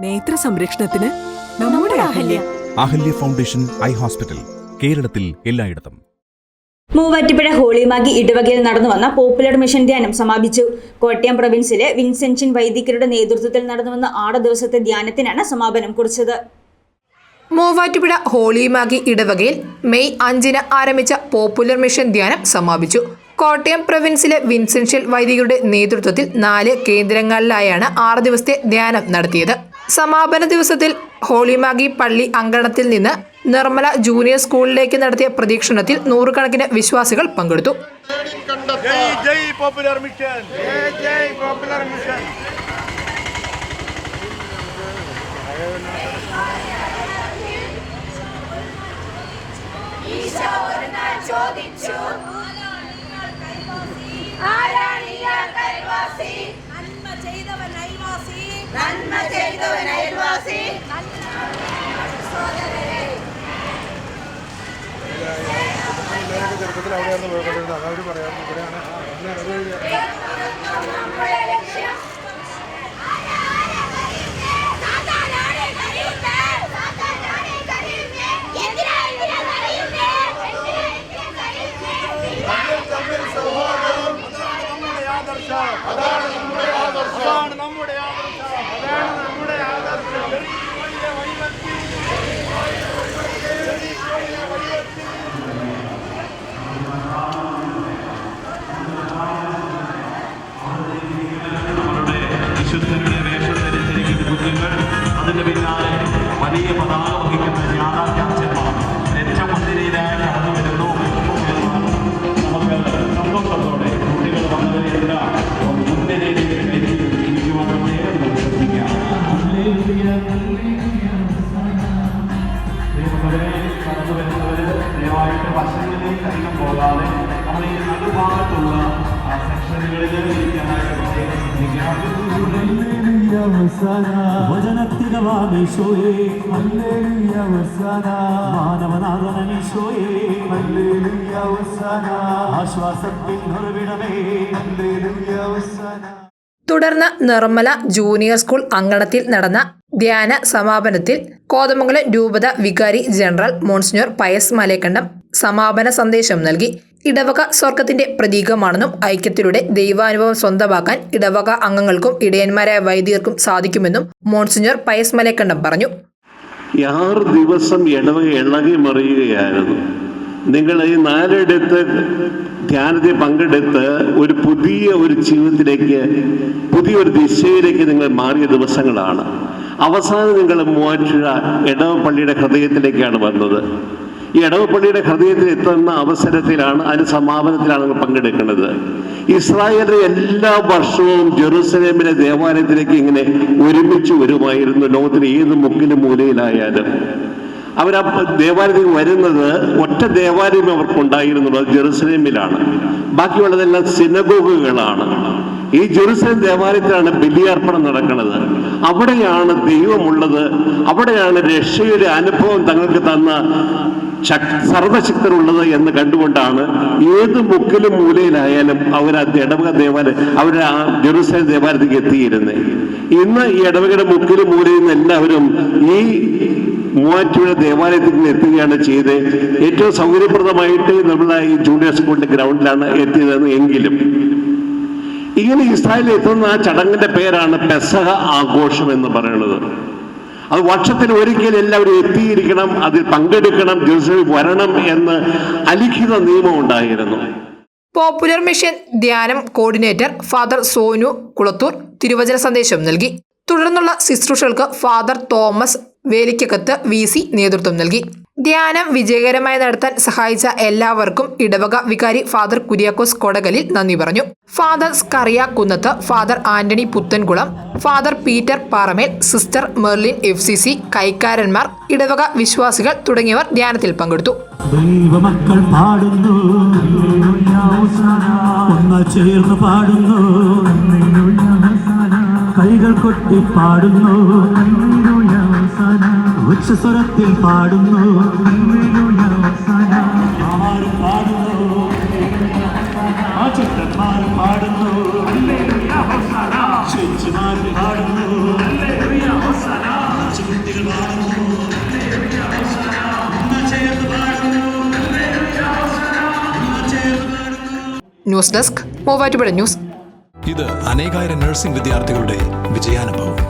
നേത്ര സംരക്ഷണത്തിന് നമ്മുടെ Ahalya. Ahalya. Foundation eye hospital കേരളത്തിൽ എല്ലായിടത്തും. മൂവാറ്റുപുഴ ഹോളിമാഗി ഇടവകയിൽ നടന്നു വന്ന പോപ്പുലർ മിഷൻ ധ്യാനം സമാപിച്ചു. കോട്ടയം പ്രൊവിൻസിലെ വിൻസെൻഷൻ വൈദികരുടെ നേതൃത്വത്തിൽ നടന്നുവന്ന ആറ് ദിവസത്തെ ധ്യാനത്തിനാണ് സമാപനം കുറിച്ചത്. മൂവാറ്റുപുഴ ഹോളിമാഗി ഇടവകയിൽ മെയ് അഞ്ചിന് ആരംഭിച്ച പോപ്പുലർ മിഷൻ ധ്യാനം സമാപിച്ചു. കോട്ടയം പ്രവിൻസിലെ വിൻസെൻഷ്യൽ വൈദികരുടെ നേതൃത്വത്തിൽ നാല് കേന്ദ്രങ്ങളിലായാണ് ആറ് ദിവസത്തെ ധ്യാനം നടത്തിയത്. സമാപന ദിവസത്തിൽ ഹോളിമാഗി പള്ളി അങ്കണത്തിൽ നിന്ന് നിർമ്മല ജൂനിയർ സ്കൂളിലേക്ക് നടത്തിയ പ്രദക്ഷിണത്തിൽ നൂറുകണക്കിന് വിശ്വാസികൾ പങ്കെടുത്തു. ജയ് ചെറുപ്പത്തിൽ അവിടെയായിരുന്നു പോയിക്കൊണ്ടിരുന്നത് അതവർ പറയാം ഇവിടെയാണ് നമ്മുടെ ലക്ഷ്യം സാത്താനാണ് വിശുദ്ധരുടെ വേഷം ധരിച്ചിരിക്കുന്ന കുഞ്ഞുങ്ങൾ അതിന്റെ പിന്നാലെ വലിയ പതാക വഹിക്കുന്ന ജ്ഞാനാധ്യാക്ഷന്മാർ രക്ഷമന്ദിരയിലായി കടന്നു വരുന്നു. നമുക്ക് സന്തോഷത്തോടെ കുട്ടികൾ വന്നവരെല്ലാം മുൻനിരയിലേക്ക് കയറ്റി ഇരിക്കുവാനുള്ള നമുക്ക് ശ്രദ്ധിക്കാം കടന്നു വരുന്നവര് ദയവായിട്ട് വശങ്ങളിലേക്ക് അധികം പോകാതെ നമ്മൾ ഈ നടുഭാഗത്തുള്ള സെക്ഷനുകളിൽ ഇരിക്കാനായിട്ട് പ്രത്യേകം വചനത്തിനവാമീശോയെ. മാനവനാഥനീശോയെ ആശ്വാസത്തിൽ ഉറവിടമേ തുടർന്ന് നിർമ്മല ജൂനിയർ സ്കൂൾ അങ്കണത്തിൽ നടന്ന ധ്യാന സമാപനത്തിൽ കോതമംഗലം രൂപത വികാരി ജനറൽ മോൺസിനോർ പയസ് മലേക്കണ്ടം സമാപന സന്ദേശം നൽകി. ഇടവക സ്വർഗത്തിന്റെ പ്രതീകമാണെന്നും ഐക്യത്തിലൂടെ ദൈവാനുഭവം സ്വന്തമാക്കാൻ ഇടവക അംഗങ്ങൾക്കും ഇടയന്മാരായ വൈദികർക്കും സാധിക്കുമെന്നും മോൺസിഞ്ഞോർ പയസ് മലേക്കണ്ടം പറഞ്ഞു ദിവസം ഇടവക ഇളകി മറിയുകയായിരുന്നു. നിങ്ങൾ ഈ നാലിടത്ത് ധ്യാനത്തിൽ പങ്കെടുത്ത് ഒരു പുതിയ ഒരു ജീവിതത്തിലേക്ക് പുതിയൊരു ദിശയിലേക്ക് നിങ്ങൾ മാറിയ ദിവസങ്ങളാണ്. അവസാനം നിങ്ങൾ മൂവാറ്റുഴ ഇടവ പള്ളിയുടെ ഹൃദയത്തിലേക്കാണ് വന്നത്. ഈ ഇടവപ്പള്ളിയുടെ ഹൃദയത്തിൽ എത്തുന്ന അവസരത്തിലാണ് അതിന് സമാപനത്തിലാണ് നിങ്ങൾ പങ്കെടുക്കുന്നത്. ഇസ്രായേലിലെ എല്ലാ വർഷവും ജെറുസലേമിലെ ദേവാലയത്തിലേക്ക് ഇങ്ങനെ ഒരുമിച്ച് വരുമായിരുന്നു ലോകത്തിലെ ഏത് മുക്കിലും മൂലയിലായാലും. അവർ ആ ദേവാലയത്തിൽ വരുന്നത് ഒറ്റ ദേവാലയം അവർക്കുണ്ടായിരുന്നുള്ളത് ജെറുസലേമിലാണ്. ബാക്കിയുള്ളതെല്ലാം സിനഗോഗുകളാണ്. ഈ ജെറുസലേം ദേവാലയത്തിലാണ് ബലിയർപ്പണം നടക്കുന്നത്. അവിടെയാണ് ദൈവമുള്ളത് അവിടെയാണ് രക്ഷയുടെ അനുഭവം തങ്ങൾക്ക് തന്ന ശക്- സർവശക്തരുള്ളത് എന്ന് കണ്ടുകൊണ്ടാണ് ഏത് മുക്കിലും മൂലയിലായാലും അവർ ആ ഇടവക ദേവാലയം അവർ ആ ജെറുസലേം ദേവാലയത്തേക്ക് എത്തിയിരുന്നത് ഇന്ന് ഈ ഇടവകയുടെ മുക്കിലും മൂലയിൽ നിന്ന് എല്ലാവരും ഈ മൂവാറ്റുപുഴ ദേവാലയത്തിൽ നിന്ന് എത്തുകയാണ് ചെയ്ത് ഏറ്റവും സൗകര്യപ്രദമായിട്ട് നമ്മൾ ഈ ജൂനിയർ സ്കൂളിന്റെ ഗ്രൗണ്ടിലാണ് എത്തിയതെന്ന് എങ്കിലും. ഇങ്ങനെ ഇസ്രായേലിൽ എത്തുന്ന ആ ചടങ്ങിന്റെ പേരാണ് പെസഹ ആഘോഷം എന്ന് പറയുന്നത്. അത് വർഷത്തിൽ ഒരിക്കൽ എല്ലാവരും എത്തിയിരിക്കണം അതിൽ പങ്കെടുക്കണം ജെറുസലേമിൽ വരണം എന്ന് അലിഖിത നിയമം ഉണ്ടായിരുന്നു. പോപ്പുലർ മിഷൻ ധ്യാനം കോർഡിനേറ്റർ ഫാദർ സോനു കുളത്തൂർ തിരുവചന സന്ദേശം നൽകി. തുടർന്നുള്ള ശുശ്രൂഷകൾക്ക് ഫാദർ തോമസ് വേലിക്കകത്ത് വി നേതൃത്വം നൽകി. ധ്യാനം വിജയകരമായി നടത്താൻ സഹായിച്ച എല്ലാവർക്കും ഇടവക വികാരി ഫാദർ കുര്യാക്കോസ് കൊടകലിൽ നന്ദി പറഞ്ഞു. Father Scaria Kunnath father Antony Puthenkulam father Peter Paramel sister Merlin F C C കൈക്കാരന്മാർ ഇടവക വിശ്വാസികൾ തുടങ്ങിയവർ ധ്യാനത്തിൽ പങ്കെടുത്തു. ദൈവമക്കൾ പാടുന്നു. പാടുന്നു. കൈകൾ കൊട്ടി പാടുന്നു. ഉച്ച പാടുന്നു പാടുന്നു. News desk Muvattupuzha news. ഇത് അനേകായിരം നഴ്സിംഗ് വിദ്യാർത്ഥികളുടെ വിജയാനുഭവം.